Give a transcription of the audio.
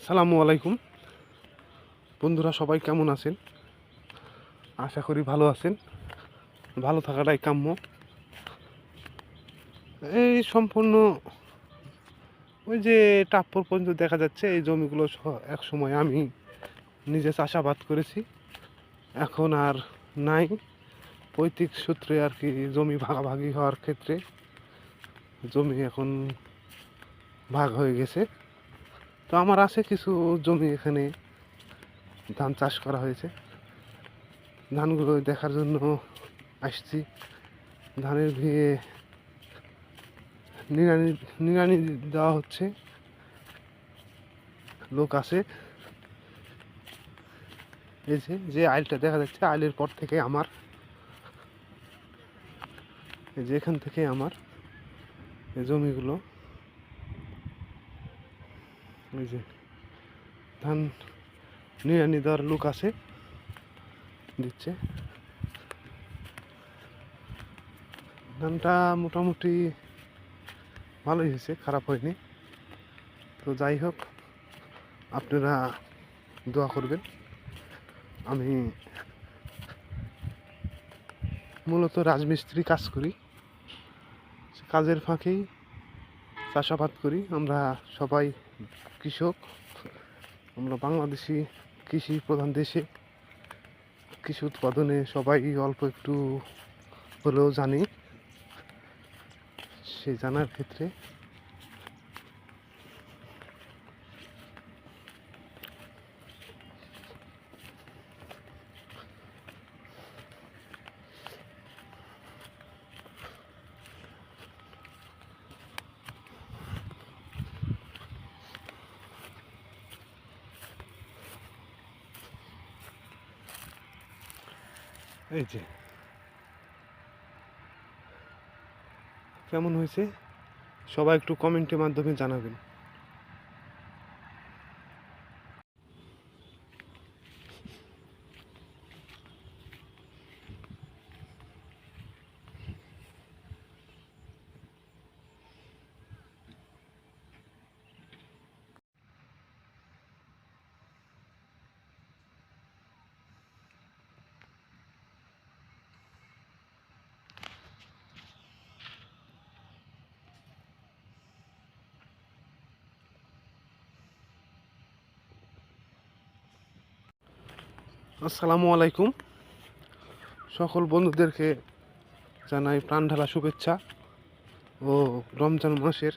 আসসালামু আলাইকুম। বন্ধুরা সবাই কেমন আছেন? আশা করি ভালো আছেন। ভালো থাকাটাই কাম্য। এই সম্পূর্ণ ওই যে টাপ্পর পর্যন্ত দেখা যাচ্ছে, এই জমিগুলো এক সময় আমি নিজে চাষাবাদ করেছি। এখন আর নাই। পৈতৃক সূত্রে আর কি জমি ভাগাভাগি হওয়ার ক্ষেত্রে জমি এখন ভাগ হয়ে গেছে। তো আমার আছে কিছু জমি এখানে ধান চাষ করা হয়েছে। ধানগুলো দেখার জন্য আসছি। ধানের ভিয়ে নিড়ানি নিড়ানি দেওয়া হচ্ছে। লোক আছে। এই যে যে আইলটা দেখা যাচ্ছে, আইলের পর থেকে আমার। যেখান থেকে আমার জমিগুলো। ওই যে, ধান নিড়ানি দেওয়ার লোক আছে, দিচ্ছে। ধানটা মোটামুটি ভালোই হয়েছে, খারাপ হয়নি। তো যাই হোক, আপনারা দোয়া করবেন। আমি মূলত রাজমিস্ত্রি কাজ করি। কাজের ফাঁকেই চাষাবাদ করি। আমরা সবাই কৃষক। আমরা বাংলাদেশি কৃষি প্রধান দেশে। কৃষি উৎপাদনে সবাই অল্প একটু হলেও জানি। সে জানার ক্ষেত্রে এই যে। কেমন হয়েছে? সবাই একটু কমেন্টের মাধ্যমে জানাবেন। আসসালামু আলাইকুম। সকল বন্ধুদেরকে জানাই প্রাণ ঢালা শুভেচ্ছা ও রমজান মাসের